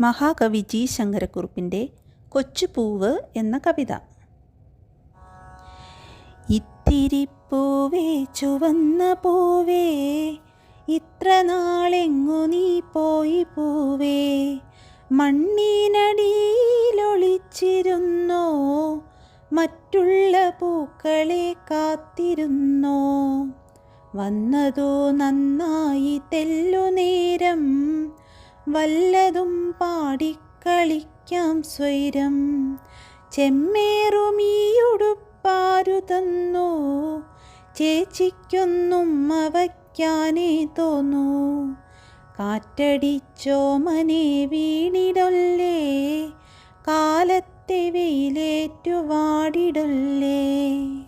മഹാകവി ജി ശങ്കരക്കുറുപ്പിന്റെ കൊച്ചുപൂവ് എന്ന കവിത. ഇത്തിരി പൂവേ ചുവന്ന പൂവേ ഇത്ര നാളെങ്ങു നീ പോയി പൂവേ. മണ്ണിനടിയിലൊളിച്ചിരുന്നോ മറ്റുള്ള പൂക്കളെ കാത്തിരുന്നോ. വന്നതോ നന്നായി തെല്ലു നേരം വല്ലതും പാടിക്കളിക്കാം സ്വൈരം. ചെമ്മേറുമീയുടുപ്പാരു തന്നു ചേച്ചിക്കൊന്നും അവയ്ക്കാനേ തോന്നു. കാറ്റടിച്ചോമനെ വീണിടൊല്ലേ. കാലത്തെ വെയിലേറ്റു വാടിടൊല്ലേ.